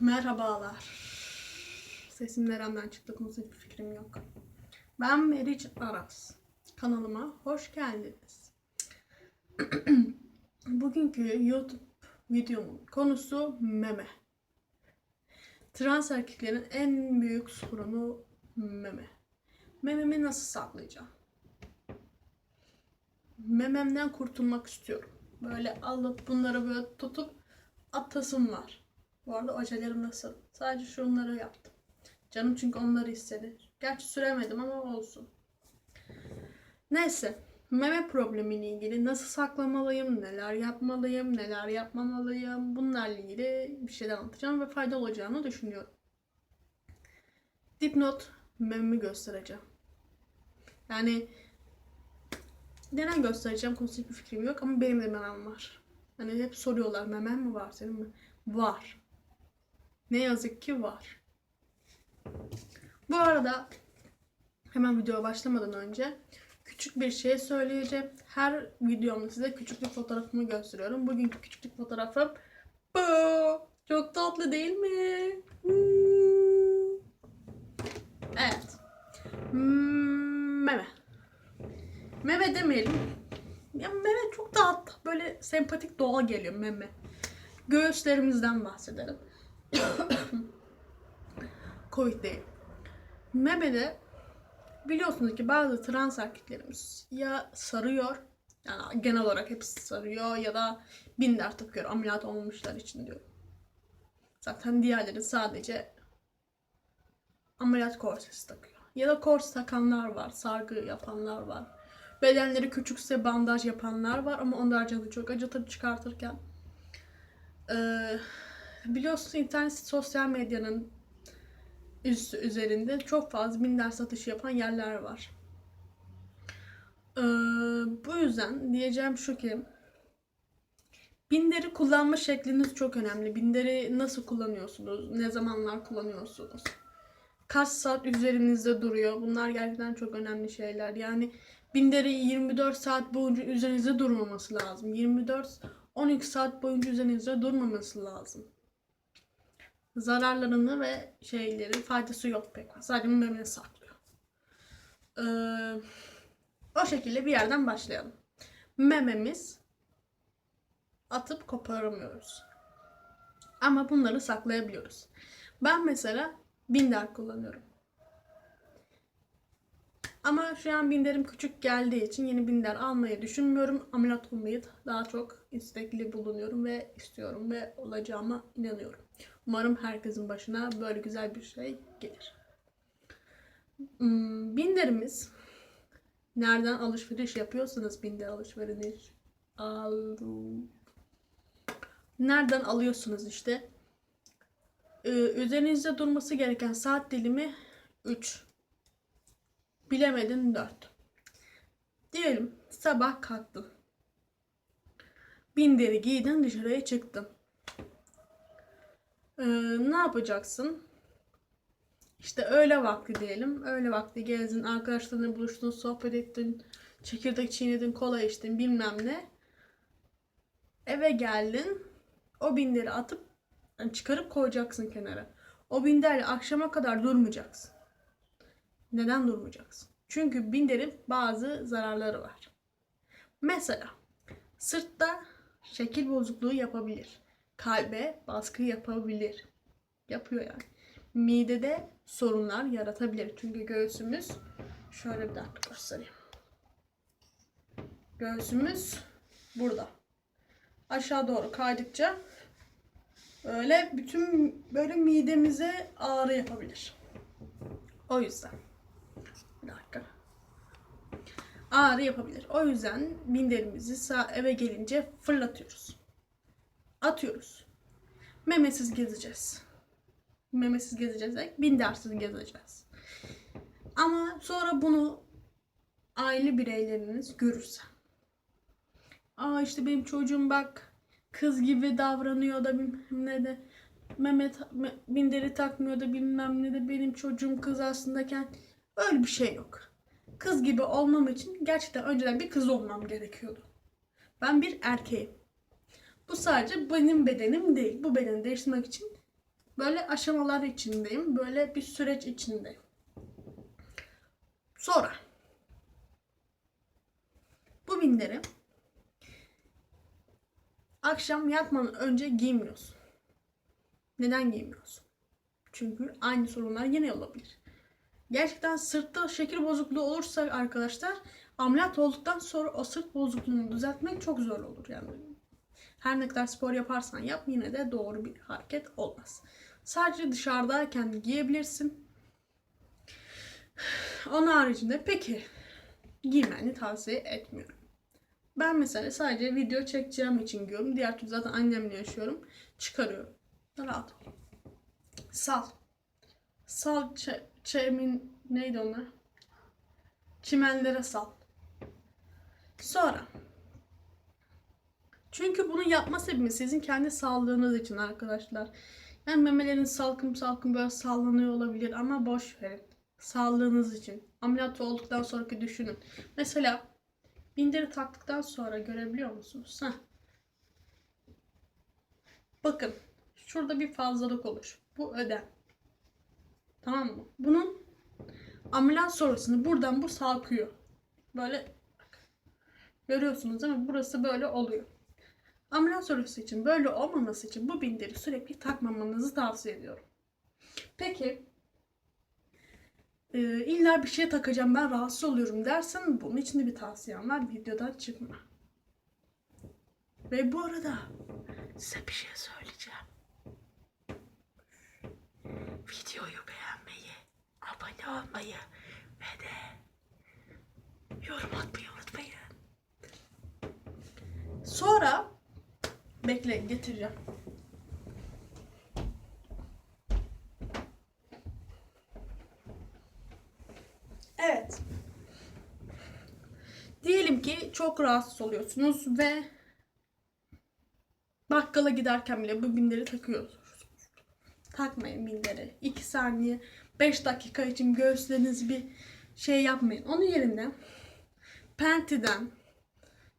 Merhabalar. Sesim nereden çıktı konusunda hiçbir fikrim yok. Ben Meriç Aras. Kanalıma hoş geldiniz. Bugünkü YouTube videomun konusu meme. Trans erkeklerin en büyük sorunu meme. Mememi nasıl saklayacağım? Mememden kurtulmak istiyorum. Böyle alıp bunları böyle tutup atasım var. Bu arada ojelerim nasıl? Sadece şunları yaptım. Canım çünkü onları istedi. Gerçi süremedim ama olsun. Neyse. Meme problemiyle ilgili nasıl saklamalıyım, neler yapmalıyım, neler yapmamalıyım bunlarla ilgili bir şeyler anlatacağım ve faydalı olacağını düşünüyorum. Dipnot mememi göstereceğim. Yani neden göstereceğim konusunda hiçbir fikrim yok ama benim de memem var. Hani hep soruyorlar memem mi var senin mi? Var. Ne yazık ki var. Bu arada hemen videoya başlamadan önce küçük bir şey söyleyeceğim. Her videomda size küçüklük fotoğrafımı gösteriyorum. Bugünkü küçüklük fotoğrafım bu. Çok tatlı değil mi? Evet. Meme. Meme demeyelim. Ya meme çok daha böyle sempatik doğal geliyor meme. Göğüslerimizden bahsedelim. Covid değil. Memede biliyorsunuz ki bazı trans erkeklerimiz ya sarıyor yani genel olarak hepsi sarıyor ya da binder takıyor ameliyat olmamışlar için diyorum. Zaten diğerleri sadece ameliyat korsesi takıyor. Ya da kors takanlar var, sargı yapanlar var. Bedenleri küçükse bandaj yapanlar var ama onlar canı çok acıtır çıkartırken. Ee, biliyorsunuz internet sosyal medyanın üstü üzerinde çok fazla binder satışı yapan yerler var. Ee, bu yüzden diyeceğim şu ki binderi kullanma şekliniz çok önemli. Binderi nasıl kullanıyorsunuz? Ne zamanlar kullanıyorsunuz? Kaç saat üzerinizde duruyor? Bunlar gerçekten çok önemli şeyler. Yani binderi 24 saat boyunca üzerinizde durmaması lazım. 24 12 saat boyunca üzerinizde durmaması lazım. Zararlarını ve şeyleri faydası yok pek. Sadece memeni saklıyor. Ee, o şekilde bir yerden başlayalım. Mememiz atıp koparamıyoruz. Ama bunları saklayabiliyoruz. Ben mesela binder kullanıyorum. Ama şu an binderim küçük geldiği için yeni binder almayı düşünmüyorum. Ameliyat olmayı daha çok istekli bulunuyorum ve istiyorum ve olacağıma inanıyorum. Umarım herkesin başına böyle güzel bir şey gelir. Hmm, Binderimiz nereden alışveriş yapıyorsanız binder alışveriş al nereden alıyorsunuz işte Ee, üzerinizde durması gereken saat dilimi 3 bilemedin 4 diyelim sabah kalktın binderi giydin dışarıya çıktın ee, ne yapacaksın? İşte öğle vakti diyelim. Öğle vakti gezdin, arkadaşlarınla buluştun, sohbet ettin, çekirdek çiğnedin, kola içtin bilmem ne. Eve geldin. O binderi atıp çıkarıp koyacaksın kenara. O binderle akşama kadar durmayacaksın. Neden durmayacaksın? Çünkü binderin bazı zararları var. Mesela sırtta şekil bozukluğu yapabilir kalbe baskı yapabilir. Yapıyor yani. Midede sorunlar yaratabilir. Çünkü göğsümüz şöyle bir dakika göstereyim. Göğsümüz burada. Aşağı doğru kaydıkça böyle bütün böyle midemize ağrı yapabilir. O yüzden. Bir dakika. Ağrı yapabilir. O yüzden binderimizi sağ eve gelince fırlatıyoruz atıyoruz. Memesiz gezeceğiz. Memesiz gezeceğiz. Bindersiz gezeceğiz. Ama sonra bunu aile bireyleriniz görürse. Aa işte benim çocuğum bak kız gibi davranıyor da bilmem ne de Mehmet binderi takmıyor da bilmem ne de benim çocuğum kız aslındayken öyle bir şey yok. Kız gibi olmam için gerçekten önceden bir kız olmam gerekiyordu. Ben bir erkeğim. Bu sadece benim bedenim değil. Bu bedeni değiştirmek için Böyle aşamalar içindeyim. Böyle bir süreç içindeyim. Sonra bu binleri akşam yatmadan önce giymiyorsun. Neden giymiyorsun? Çünkü aynı sorunlar yine olabilir. Gerçekten sırtta şekil bozukluğu olursa arkadaşlar ameliyat olduktan sonra o sırt bozukluğunu düzeltmek çok zor olur. Yani her ne kadar spor yaparsan yap yine de doğru bir hareket olmaz. Sadece dışarıdayken giyebilirsin. Onun haricinde peki giymeni tavsiye etmiyorum. Ben mesela sadece video çekeceğim için giyiyorum. Diğer türlü zaten annemle yaşıyorum. Çıkarıyorum. Rahat ol. Sal. Sal çe- çemin neydi onlar? Çimenlere sal. Sonra çünkü bunu yapma sebebimiz sizin kendi sağlığınız için arkadaşlar. Yani memelerin salkım salkım böyle sallanıyor olabilir ama boş verin. Sağlığınız için. Ameliyat olduktan sonraki düşünün. Mesela bindiri taktıktan sonra görebiliyor musunuz? Heh. Bakın şurada bir fazlalık olur. Bu ödem. Tamam mı? Bunun ameliyat sonrasını buradan bu sarkıyor. Böyle görüyorsunuz mi? Burası böyle oluyor. Ameliyat sonrası için böyle olmaması için bu bindiri sürekli takmamanızı tavsiye ediyorum. Peki e, illa bir şey takacağım ben rahatsız oluyorum dersen bunun için de bir tavsiyem var. Videodan çıkma. Ve bu arada size bir şey söyleyeceğim. Videoyu beğenmeyi, abone olmayı ve de yorum atmayı unutmayın. Sonra bekle getireceğim. Evet. Diyelim ki çok rahatsız oluyorsunuz ve bakkala giderken bile bu binleri takıyorsunuz. Takmayın binleri. 2 saniye, 5 dakika için göğüslerinizi bir şey yapmayın. Onun yerine Penti'den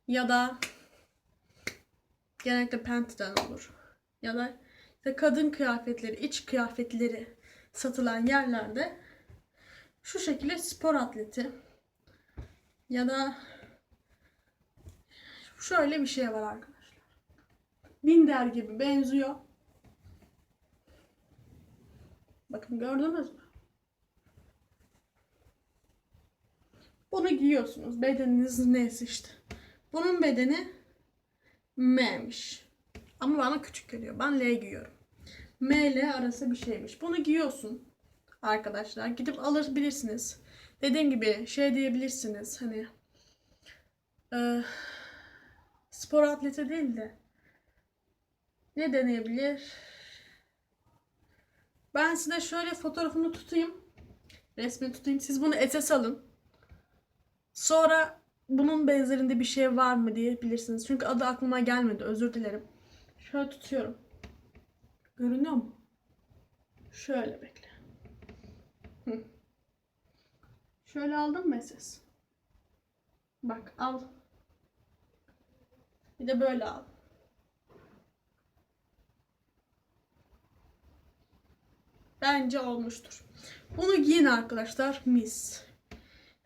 ya da genellikle Penti'den olur. Ya da işte kadın kıyafetleri, iç kıyafetleri satılan yerlerde şu şekilde spor atleti ya da şöyle bir şey var arkadaşlar. Binder gibi benziyor. Bakın gördünüz mü? Bunu giyiyorsunuz. Bedeniniz neyse işte. Bunun bedeni M'miş. Ama bana küçük geliyor. Ben L giyiyorum. M ile arası bir şeymiş. Bunu giyiyorsun arkadaşlar. Gidip alabilirsiniz. Dediğim gibi şey diyebilirsiniz. Hani e, spor atleti değil de ne deneyebilir? Ben size şöyle fotoğrafını tutayım. Resmini tutayım. Siz bunu SS alın. Sonra bunun benzerinde bir şey var mı diyebilirsiniz. Çünkü adı aklıma gelmedi. Özür dilerim. Şöyle tutuyorum. Görünüyor mu? Şöyle bekle. Hı. Şöyle aldım mı ses? Bak al. Bir de böyle al. Bence olmuştur. Bunu giyin arkadaşlar. Mis.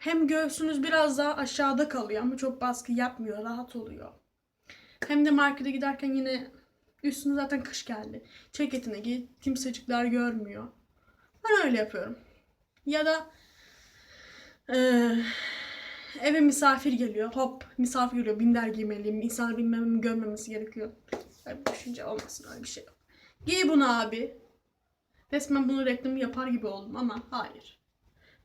Hem göğsünüz biraz daha aşağıda kalıyor ama çok baskı yapmıyor. Rahat oluyor. Hem de markete giderken yine üstüne zaten kış geldi. Ceketini giy. Kimsecikler görmüyor. Ben öyle yapıyorum. Ya da eee, eve misafir geliyor. Hop misafir geliyor. Binder giymeliyim. İnsanlar bilmememi görmemesi gerekiyor. Öyle bir düşünce olmasın öyle bir şey yok. Giy bunu abi. Resmen bunu reklamı yapar gibi oldum ama hayır.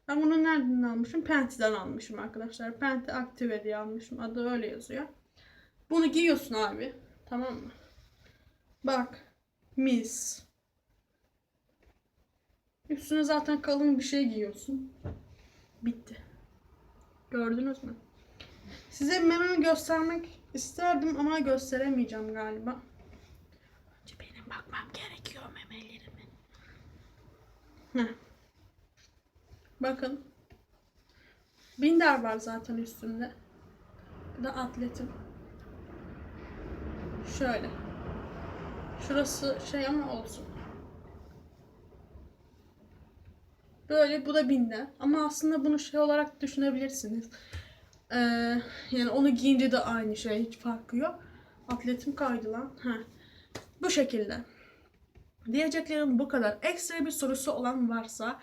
Ben bunu nereden almışım? Penti'den almışım arkadaşlar. Penti Active diye almışım. Adı öyle yazıyor. Bunu giyiyorsun abi. Tamam mı? Bak. Mis. Üstüne zaten kalın bir şey giyiyorsun. Bitti. Gördünüz mü? Size mememi göstermek isterdim ama gösteremeyeceğim galiba. Önce benim bakmam gerekiyor memelerime. Heh. Bakın. Binder var zaten üstünde. Bu da atletim. Şöyle. Şurası şey ama olsun. Böyle bu da binden. Ama aslında bunu şey olarak düşünebilirsiniz. Ee, yani onu giyince de aynı şey. Hiç farkı yok. Atletim kaydı lan. Heh. Bu şekilde. Diyeceklerim bu kadar. Ekstra bir sorusu olan varsa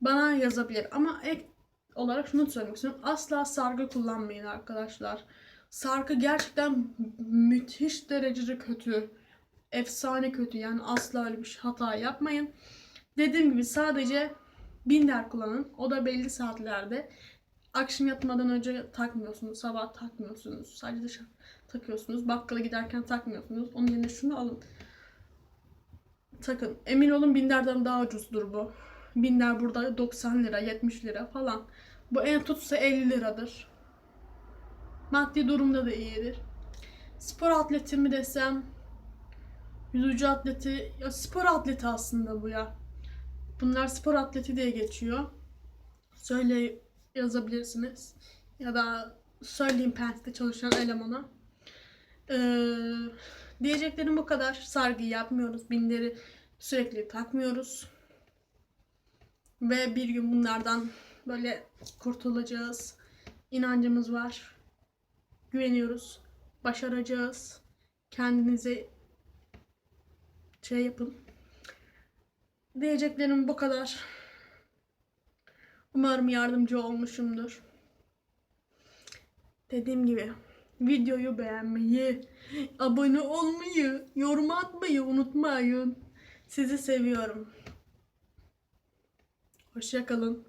bana yazabilir. Ama ek olarak şunu söylemek istiyorum. Asla sargı kullanmayın arkadaşlar. Sargı gerçekten müthiş derecede kötü. Efsane kötü. Yani asla öyle bir şey- hata yapmayın. Dediğim gibi sadece binder kullanın. O da belli saatlerde. Akşam yatmadan önce takmıyorsunuz. Sabah takmıyorsunuz. Sadece dışarı takıyorsunuz. Bakkala giderken takmıyorsunuz. Onun yerine şunu alın. Takın. Emin olun binlerden daha ucuzdur bu. Binder burada 90 lira, 70 lira falan. Bu en tutsa 50 liradır. Maddi durumda da iyidir. Spor atleti mi desem, yüzücü atleti, ya spor atleti aslında bu ya. Bunlar spor atleti diye geçiyor. Söyle yazabilirsiniz. Ya da söyleyeyim Pence'de çalışan elemana. Ee, diyeceklerim bu kadar. Sargı yapmıyoruz. Binleri sürekli takmıyoruz. Ve bir gün bunlardan böyle kurtulacağız. İnancımız var. Güveniyoruz. Başaracağız. Kendinize şey yapın. Diyeceklerim bu kadar. Umarım yardımcı olmuşumdur. Dediğim gibi videoyu beğenmeyi, abone olmayı, yorum atmayı unutmayın. Sizi seviyorum. Hoşçakalın.